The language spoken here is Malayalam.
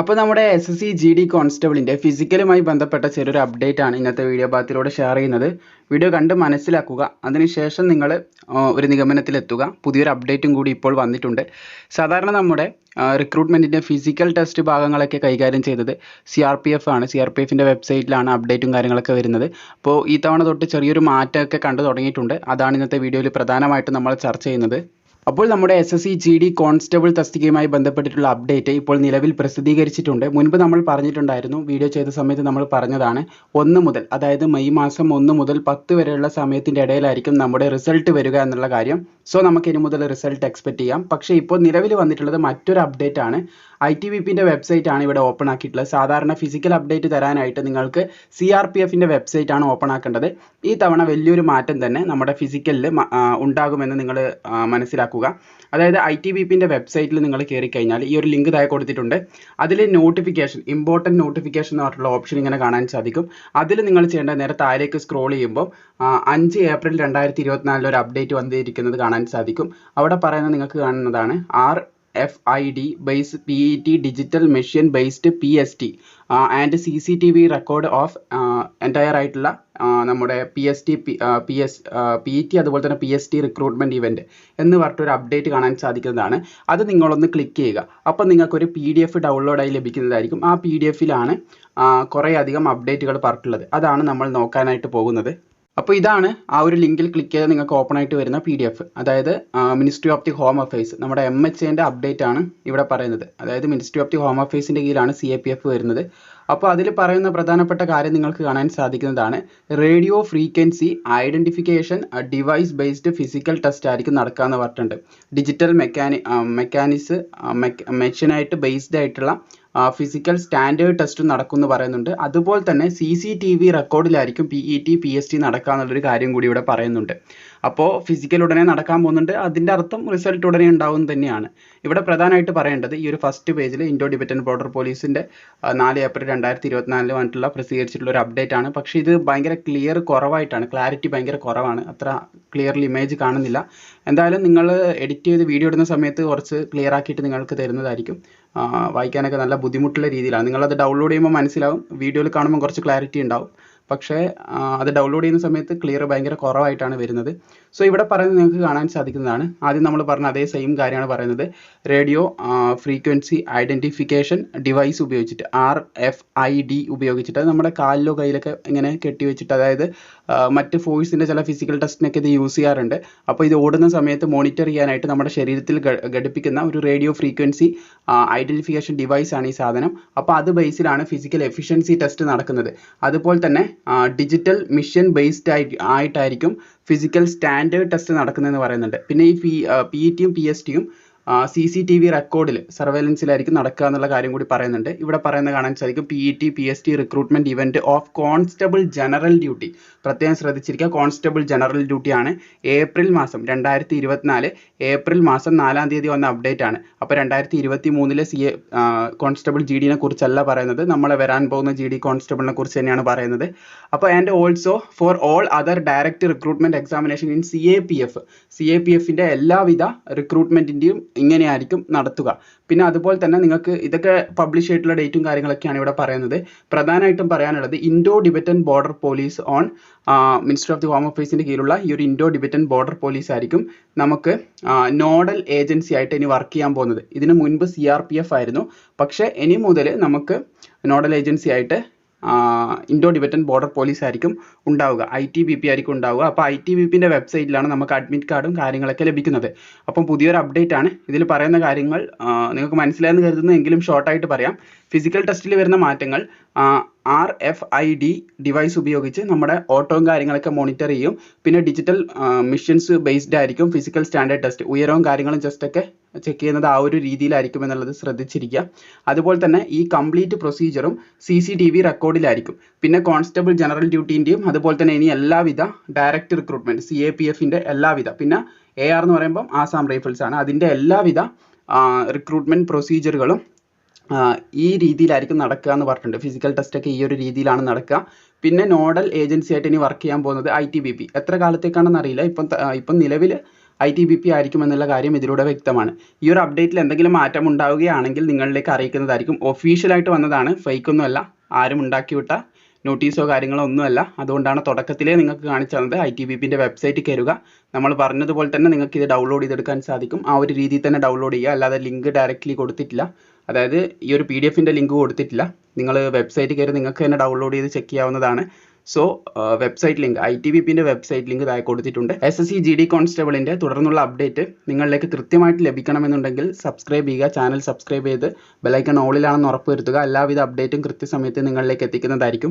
അപ്പോൾ നമ്മുടെ S S C G D കോൺസ്റ്റബിളിന്റെ ഫിസിക്കലുമായി ബന്ധപ്പെട്ട ചെറിയൊരു അപ്ഡേറ്റ് ആണ് ഇന്നത്തെ വീഡിയോ ഭാഗത്തിലൂടെ ഷെയർ ചെയ്യുന്നത്. വീഡിയോ കണ്ട് മനസ്സിലാക്കുക. അതിനുശേഷം നിങ്ങൾ ഒരു നിഗമനത്തിലെത്തുക. പുതിയൊരു അപ്ഡേറ്റും കൂടി ഇപ്പോൾ വന്നിട്ടുണ്ട്. സാധാരണ നമ്മുടെ റിക്രൂട്ട്മെന്റിന്റെ ഫിസിക്കൽ ടെസ്റ്റ് ഭാഗങ്ങളൊക്കെ കൈകാര്യം ചെയ്തത് സി ആർ പി എഫ് ആണ്. സി ആർ പി എഫിന്റെ വെബ്സൈറ്റിലാണ് അപ്ഡേറ്റും കാര്യങ്ങളൊക്കെ വരുന്നത്. അപ്പോൾ ഈ തവണ തൊട്ട് ചെറിയൊരു മാറ്റമൊക്കെ കണ്ടു തുടങ്ങിയിട്ടുണ്ട്. അതാണ് ഇന്നത്തെ വീഡിയോയിൽ പ്രധാനമായിട്ടും നമ്മൾ ചർച്ച ചെയ്യുന്നത്. അപ്പോൾ നമ്മുടെ S S C G D constable തസ്തികയുമായി ബന്ധപ്പെട്ടിട്ടുള്ള അപ്ഡേറ്റ് ഇപ്പോൾ നിലവിൽ പ്രസിദ്ധീകരിച്ചിട്ടുണ്ട്. മുൻപ് നമ്മൾ പറഞ്ഞിട്ടുണ്ടായിരുന്നു വീഡിയോ ചെയ്ത സമയത്ത് നമ്മൾ പറഞ്ഞതാണ് ഒന്ന് മുതൽ അതായത് മെയ് മാസം ഒന്ന് മുതൽ പത്ത് വരെയുള്ള സമയത്തിന്റെ ഇടയിലായിരിക്കും നമ്മുടെ റിസൾട്ട് വരിക എന്നുള്ള കാര്യം. സോ നമുക്ക് ഇനി മുതൽ റിസൾട്ട് എക്സ്പെക്ട് ചെയ്യാം. പക്ഷേ ഇപ്പോൾ നിലവിൽ വന്നിട്ടുള്ളത് മറ്റൊരു അപ്ഡേറ്റ് ആണ്. ഐ ടി ബി പിന്റെ വെബ്സൈറ്റ് ആണ് ഇവിടെ ഓപ്പൺ ആക്കിയിട്ടുള്ളത് സാധാരണ ഫിസിക്കൽ അപ്ഡേറ്റ് തരാനായിട്ട് നിങ്ങൾക്ക് സി ആർ പി എഫിന്റെ വെബ്സൈറ്റ് ആണ് ഓപ്പൺ ആക്കേണ്ടത് ഈ തവണ വലിയൊരു മാറ്റം തന്നെ നമ്മുടെ ഫിസിക്കലിൽ ഉണ്ടാകുമെന്ന് നിങ്ങൾ മനസ്സിലാക്കുക. അതായത് ഐ ടി ബി പിന്റെ വെബ്സൈറ്റിൽ നിങ്ങൾ കയറി കഴിഞ്ഞാൽ ഈ ഒരു ലിങ്ക് താഴെ കൊടുത്തിട്ടുണ്ട്. അതിൽ നോട്ടിഫിക്കേഷൻ ഇമ്പോർട്ടന്റ് നോട്ടിഫിക്കേഷൻ എന്ന് പറഞ്ഞിട്ടുള്ള ഓപ്ഷൻ ഇങ്ങനെ കാണാൻ സാധിക്കും. അതിൽ നിങ്ങൾ ചെയ്യേണ്ട നേരെ താഴേക്ക് സ്ക്രോൾ ചെയ്യുമ്പോൾ അഞ്ച് ഏപ്രിൽ രണ്ടായിരത്തി ഇരുപത്തിനാലിൽ ഒരു അപ്ഡേറ്റ് വന്നിരിക്കുന്നത് കാണാൻ സാധിക്കും. അവിടെ പറയുന്നത് നിങ്ങൾക്ക് കാണുന്നതാണ് R F I D base P E T digital machine based P S T and C C T V record of entire ആയിട്ടുള്ള നമ്മുടെ P S T P S P E T അതുപോലെ തന്നെ P S T recruitment event എന്ന് പറഞ്ഞിട്ടൊരു അപ്ഡേറ്റ് കാണാൻ സാധിക്കുന്നതാണ്. അത് നിങ്ങളൊന്ന് ക്ലിക്ക് ചെയ്യുക. അപ്പോൾ നിങ്ങൾക്കൊരു പി ഡി എഫ് ഡൗൺലോഡായി ലഭിക്കുന്നതായിരിക്കും. ആ പി ഡി എഫിലാണ് കുറേ അധികം അപ്ഡേറ്റുകൾ പറഞ്ഞിട്ടുള്ളത്. അതാണ് നമ്മൾ നോക്കാനായിട്ട് പോകുന്നത്. അപ്പോൾ ഇതാണ് ആ ഒരു ലിങ്കിൽ ക്ലിക്ക് ചെയ്താൽ നിങ്ങൾക്ക് ഓപ്പൺ ആയിട്ട് വരുന്ന പി ഡി എഫ് അതായത് ministry of the home affairs നമ്മുടെ എം എച്ച് എന്റെ അപ്ഡേറ്റ് ആണ് ഇവിടെ പറയുന്നത്. അതായത് മിനിസ്ട്രി ഓഫ് ദി ഹോം അഫയേഴ്സിന്റെ കീഴിലാണ് സി എ പി എഫ് വരുന്നത്. അപ്പോൾ അതിൽ പറയുന്ന പ്രധാനപ്പെട്ട കാര്യം നിങ്ങൾക്ക് കാണാൻ സാധിക്കുന്നതാണ്. Radio frequency identification device based physical test ആയിരിക്കും നടക്കുക എന്ന് പറഞ്ഞിട്ടുണ്ട് ഡിജിറ്റൽ മെക്കാനി മെക്കാനിക്സ് മെഷീനായിട്ട് ബേസ്ഡ് ആയിട്ടുള്ള ഫിസിക്കൽ സ്റ്റാൻഡേർഡ് ടെസ്റ്റ് നടക്കും എന്ന് പറയുന്നുണ്ട്. അതുപോലെ തന്നെ C C T V റെക്കോർഡിലായിരിക്കും P E T P S T നടക്കുക എന്നുള്ളൊരു കാര്യം കൂടി ഇവിടെ പറയുന്നുണ്ട്. അപ്പോൾ ഫിസിക്കൽ ഉടനെ നടക്കാൻ പോകുന്നുണ്ട്. അതിന്റെ അർത്ഥം റിസൾട്ട് ഉടനെ ഉണ്ടാവും തന്നെയാണ്. ഇവിടെ പ്രധാനമായിട്ട് പറയേണ്ടത് ഈ ഒരു ഫസ്റ്റ് പേജിൽ ഇൻഡോ ടിബറ്റൻ ബോർഡർ പോലീസിന്റെ നാല് ഏപ്രിൽ രണ്ടായിരത്തി ഇരുപത്തിനാലിൽ വന്നിട്ടുള്ള പ്രസിദ്ധീകരിച്ചിട്ടുള്ള ഒരു അപ്ഡേറ്റ് ആണ്. പക്ഷേ ഇത് ഭയങ്കര ക്ലിയർ കുറവായിട്ടാണ്. ക്ലാരിറ്റി ഭയങ്കര കുറവാണ്. അത്ര ക്ലിയർലി ഇമേജ് കാണുന്നില്ല. എന്തായാലും നിങ്ങൾ എഡിറ്റ് ചെയ്ത് വീഡിയോ ഇടുന്ന സമയത്ത് കുറച്ച് ക്ലിയർ ആക്കിയിട്ട് നിങ്ങൾക്ക് തരുന്നതായിരിക്കും. വായിക്കാനൊക്കെ നല്ല ബുദ്ധിമുട്ടുള്ള രീതിയിലാണ്. നിങ്ങളത് ഡൗൺലോഡ് ചെയ്യുമ്പോൾ മനസ്സിലാവും. വീഡിയോയിൽ കാണുമ്പോൾ കുറച്ച് ക്ലാരിറ്റി ഉണ്ടാവും. പക്ഷേ അത് ഡൗൺലോഡ് ചെയ്യുന്ന സമയത്ത് ക്ലിയർ ഭയങ്കര കുറവായിട്ടാണ് വരുന്നത്. സോ ഇവിടെ പറയുന്നത് നിങ്ങൾക്ക് കാണാൻ സാധിക്കുന്നതാണ്. ആദ്യം നമ്മൾ പറഞ്ഞ അതേ സെയിം കാര്യമാണ് പറയുന്നത്. റേഡിയോ ഫ്രീക്വൻസി ഐഡന്റിഫിക്കേഷൻ ഡിവൈസ് ഉപയോഗിച്ചിട്ട് ആർ എഫ് ഐ ഡി ഉപയോഗിച്ചിട്ട് നമ്മുടെ കാലിലോ കയ്യിലൊക്കെ ഇങ്ങനെ കെട്ടി വെച്ചിട്ട് അതായത് മറ്റ് ഫോഴ്സിന്റെ ചില ഫിസിക്കൽ ടെസ്റ്റിനൊക്കെ ഇത് യൂസ് ചെയ്യാറുണ്ട്. അപ്പോൾ ഇത് ഓടുന്ന സമയത്ത് മോണിറ്റർ ചെയ്യാനായിട്ട് നമ്മുടെ ശരീരത്തിൽ ഘടിപ്പിക്കുന്ന ഒരു റേഡിയോ ഫ്രീക്വൻസി ഐഡന്റിഫിക്കേഷൻ ഡിവൈസ് ആണ് ഈ സാധനം. അപ്പോൾ അത് ബേസിലാണ് ഫിസിക്കൽ എഫിഷ്യൻസി ടെസ്റ്റ് നടക്കുന്നത്. അതുപോലെ തന്നെ ഡിജിറ്റൽ മിഷൻ ബേസ്ഡ് ആയി ആയിട്ടായിരിക്കും ഫിസിക്കൽ സ്റ്റാൻഡേർഡ് ടെസ്റ്റ് നടക്കുന്നതെന്ന് പറയുന്നുണ്ട്. പിന്നെ ഈ പി പി ടിയും പി എസ് ടിയും സി സി ടി വി റെക്കോർഡിൽ സർവൈലൻസിലായിരിക്കും നടക്കുക എന്നുള്ള കാര്യം കൂടി പറയുന്നുണ്ട്. ഇവിടെ പറയുന്ന കാണാൻ സാധിക്കും P E T P S T recruitment event of constable general duty പ്രത്യേകം ശ്രദ്ധിച്ചിരിക്കുക കോൺസ്റ്റബിൾ ജനറൽ ഡ്യൂട്ടി ആണ്. ഏപ്രിൽ മാസം രണ്ടായിരത്തി ഇരുപത്തിനാല് ഏപ്രിൽ മാസം നാലാം തീയതി വന്ന അപ്ഡേറ്റ് ആണ്. അപ്പോൾ രണ്ടായിരത്തി ഇരുപത്തി മൂന്നിലെ സി എ കോൺസ്റ്റബിൾ ജി ഡിനെ കുറിച്ചല്ല പറയുന്നത്. നമ്മളെ വരാൻ പോകുന്ന ജി ഡി കോൺസ്റ്റബിളിനെ കുറിച്ച് തന്നെയാണ് പറയുന്നത്. അപ്പോൾ and also for all other direct recruitment examination in C A P F C A P എഫിന്റെ എല്ലാവിധ റിക്രൂട്ട്മെന്റിന്റെയും ഇങ്ങനെയായിരിക്കും നടത്തുക. പിന്നെ അതുപോലെ തന്നെ നിങ്ങൾക്ക് ഇതൊക്കെ പബ്ലിഷ് ചെയ്തിട്ടുള്ള ഡേറ്റും കാര്യങ്ങളൊക്കെയാണ് ഇവിടെ പറയുന്നത്. പ്രധാനമായിട്ടും പറയാനുള്ളത് Indo Tibetan border police on minister of the home ഓഫീസിന്റെ കീഴിലുള്ള ഈ ഒരു ഇൻഡോ ഡിബറ്റൻ ബോർഡർ പോലീസ് ആയിരിക്കും നമുക്ക് നോഡൽ ഏജൻസി ആയിട്ട് ഇനി വർക്ക് ചെയ്യാൻ പോകുന്നത്. ഇതിന് മുൻപ് സി ആർ പി എഫ് ആയിരുന്നു. പക്ഷേ ഇനി മുതൽ നമുക്ക് നോഡൽ ഏജൻസി ആയിട്ട് ഇൻഡോ ഡിബറ്റൻ ബോർഡർ പോലീസ് ആയിരിക്കും ഉണ്ടാവുക. ഐ ടി ബി പി ആയിരിക്കും ഉണ്ടാവുക. അപ്പോൾ ഐ ടി ബി പിന്റെ വെബ്സൈറ്റിലാണ് നമുക്ക് അഡ്മിറ്റ് കാർഡും കാര്യങ്ങളൊക്കെ ലഭിക്കുന്നത്. അപ്പം പുതിയൊരു അപ്ഡേറ്റ് ആണ്. ഇതിൽ പറയുന്ന കാര്യങ്ങൾ നിങ്ങൾക്ക് മനസ്സിലായെന്ന് കരുതുന്നു. എങ്കിലും ഷോർട്ടായിട്ട് പറയാം. ഫിസിക്കൽ ടെസ്റ്റിൽ വരുന്ന മാറ്റങ്ങൾ R F I D device ഉപയോഗിച്ച് നമ്മുടെ ഓട്ടോയും കാര്യങ്ങളൊക്കെ മോണിറ്റർ ചെയ്യും. പിന്നെ ഡിജിറ്റൽ മിഷൻസ് ബേസ്ഡ് ആയിരിക്കും. ഫിസിക്കൽ സ്റ്റാൻഡേർഡ് ടെസ്റ്റ് ഉയരവും കാര്യങ്ങളും ജസ്റ്റ് ഒക്കെ ചെക്ക് ചെയ്യുന്നത് ആ ഒരു രീതിയിലായിരിക്കും എന്നുള്ളത് ശ്രദ്ധിച്ചിരിക്കുക. അതുപോലെ തന്നെ ഈ കംപ്ലീറ്റ് പ്രൊസീജിയറും സി സി ടി വി റെക്കോർഡിലായിരിക്കും പിന്നെ കോൺസ്റ്റബിൾ ജനറൽ ഡ്യൂട്ടീന്റെയും അതുപോലെ തന്നെ ഇനി എല്ലാവിധ direct recruitment C A P എഫിന്റെ എല്ലാവിധ. പിന്നെ എ ആർ എന്ന് പറയുമ്പം ആസാം റൈഫിൾസ് ആണ്. അതിന്റെ എല്ലാവിധ റിക്രൂട്ട്മെന്റ് പ്രൊസീജിയറുകളും ഈ രീതിയിലായിരിക്കും നടക്കുക എന്ന് പറഞ്ഞിട്ടുണ്ട്. ഫിസിക്കൽ ടെസ്റ്റ് ഒക്കെ ഈ ഒരു രീതിയിലാണ് നടക്കുക. പിന്നെ നോഡൽ ഏജൻസി ആയിട്ട് ഇനി വർക്ക് ചെയ്യാൻ പോകുന്നത് ഐ ടി ബി പി എത്ര കാലത്തേക്കാണെന്ന് അറിയില്ല. ഇപ്പം ഇപ്പം നിലവിൽ ഐ ടി ബി പി ആയിരിക്കും എന്നുള്ള കാര്യം ഇതിലൂടെ വ്യക്തമാണ്. ഈ ഒരു അപ്ഡേറ്റിൽ എന്തെങ്കിലും മാറ്റം ഉണ്ടാവുകയാണെങ്കിൽ നിങ്ങളിലേക്ക് അറിയിക്കുന്നതായിരിക്കും. ഒഫീഷ്യലായിട്ട് വന്നതാണ്. ഫേക്ക് ഒന്നുമല്ല ആരും ഉണ്ടാക്കിവിട്ട നോട്ടീസോ കാര്യങ്ങളോ ഒന്നുമല്ല അതുകൊണ്ടാണ് തുടക്കത്തിലേ നിങ്ങൾക്ക് കാണിച്ചു തന്നത്. ഐ ടി ബി പിന്റെ വെബ്സൈറ്റ് കയറുക. നമ്മൾ പറഞ്ഞതുപോലെ തന്നെ നിങ്ങൾക്ക് ഇത് ഡൗൺലോഡ് ചെയ്തെടുക്കാൻ സാധിക്കും. ആ ഒരു രീതിയിൽ തന്നെ ഡൗൺലോഡ് ചെയ്യുക. അല്ലാതെ ലിങ്ക് ഡയറക്റ്റ്ലി കൊടുത്തിട്ടില്ല. അതായത് ഈ ഒരു പി ഡി എഫിന്റെ ലിങ്ക് കൊടുത്തിട്ടില്ല. നിങ്ങൾ വെബ്സൈറ്റ് കയറി നിങ്ങൾക്ക് തന്നെ ഡൗൺലോഡ് ചെയ്ത് ചെക്ക് ചെയ്യാവുന്നതാണ്. So website link I T B പിന്റെ വെബ്സൈറ്റ് ലിങ്ക് താഴെ കൊടുത്തിട്ടുണ്ട്. S S C G D കോൺസ്റ്റബിളിന്റെ തുടർന്നുള്ള അപ്ഡേറ്റ് നിങ്ങളിലേക്ക് കൃത്യമായിട്ട് ലഭിക്കണമെന്നുണ്ടെങ്കിൽ സബ്സ്ക്രൈബ് ചെയ്യുക ചാനൽ സബ്സ്ക്രൈബ് ചെയ്ത് ബെലൈക്കൺ ഓളിലാണെന്ന് ഉറപ്പ് വരുത്തുക എല്ലാവിധ അപ്ഡേറ്റും കൃത്യസമയത്ത് നിങ്ങളിലേക്ക് എത്തിക്കുന്നതായിരിക്കും.